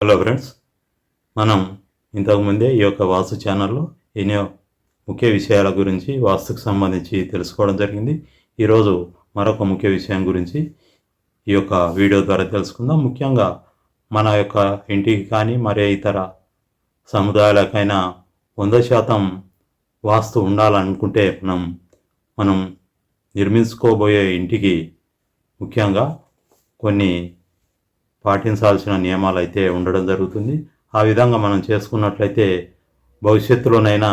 Hello friends మనం ఇంతకుముందే ఈ యొక్క వాస్తు ఛానల్లో ఎన్నో ముఖ్య విషయాల గురించి వాస్తుకు సంబంధించి తెలుసుకోవడం జరిగింది. ఈరోజు మరొక ముఖ్య విషయం గురించి ఈ యొక్క వీడియో ద్వారా తెలుసుకుందాం. ముఖ్యంగా మన యొక్క ఇంటికి కానీ మరే ఇతర సముదాయాలకైనా వంద శాతం వాస్తు ఉండాలనుకుంటే మనం మనం నిర్మించుకోబోయే ఇంటికి ముఖ్యంగా కొన్ని పాటించాల్సిన నియమాలు అయితే ఉండడం జరుగుతుంది. ఆ విధంగా మనం చేసుకున్నట్లయితే భవిష్యత్తులోనైనా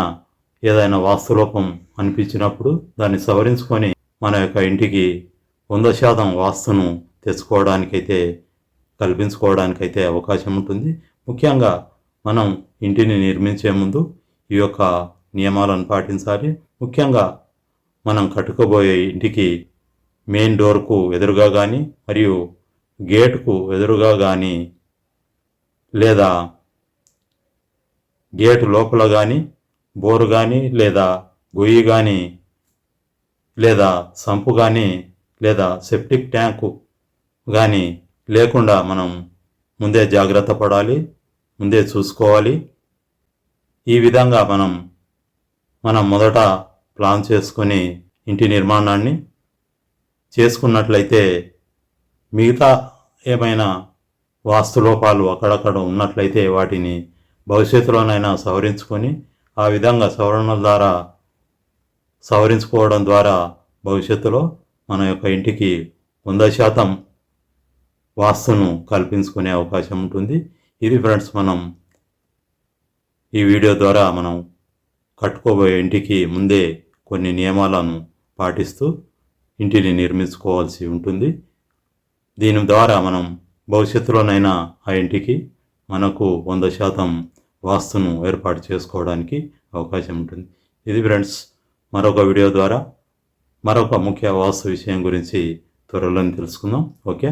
ఏదైనా వాస్తులోపం అనిపించినప్పుడు దాన్ని సవరించుకొని మన యొక్క ఇంటికి వంద శాతం వాస్తును తెచ్చుకోవడానికైతే కల్పించుకోవడానికైతే అవకాశం ఉంటుంది. ముఖ్యంగా మనం ఇంటిని నిర్మించే ముందు ఈ యొక్క నియమాలను పాటించాలి. ముఖ్యంగా మనం కట్టుకోబోయే ఇంటికి మెయిన్ డోర్కు ఎదురుగా కానీ మరియు గేటుకు ఎదురుగా కానీ లేదా గేటు లోపల కానీ బోరు కానీ లేదా గొయ్యి కానీ లేదా సంపు కానీ లేదా సెప్టిక్ ట్యాంకు కానీ లేకుండా మనం ముందే జాగ్రత్త పడాలి ముందే చూసుకోవాలి. ఈ విధంగా మనం మనం మొదట ప్లాన్ చేసుకొని ఇంటి నిర్మాణాన్ని చేసుకున్నట్లయితే మిగతా ఏమైనా వాస్తు లోపాలు అక్కడక్కడ ఉన్నట్లయితే వాటిని భవిష్యత్తులోనైనా సవరించుకొని ఆ విధంగా సవరణల ద్వారా సవరించుకోవడం ద్వారా భవిష్యత్తులో మన యొక్క ఇంటికి వంద శాతం వాస్తును కల్పించుకునే అవకాశం ఉంటుంది. ఇది ఫ్రెండ్స్ మనం ఈ వీడియో ద్వారా మనం కట్టుకోబోయే ఇంటికి ముందే కొన్ని నియమాలను పాటిస్తూ ఇంటిని నిర్మించుకోవాల్సి ఉంటుంది. దీని ద్వారా మనం భవిష్యత్తులోనైనా ఆ ఇంటికి మనకు వంద శాతం వాస్తును ఏర్పాటు చేసుకోవడానికి అవకాశం ఉంటుంది. ఇది ఫ్రెండ్స్ మరొక వీడియో ద్వారా మరొక ముఖ్య వాస్తు విషయం గురించి త్వరలో తెలుసుకుందాం. ఓకే?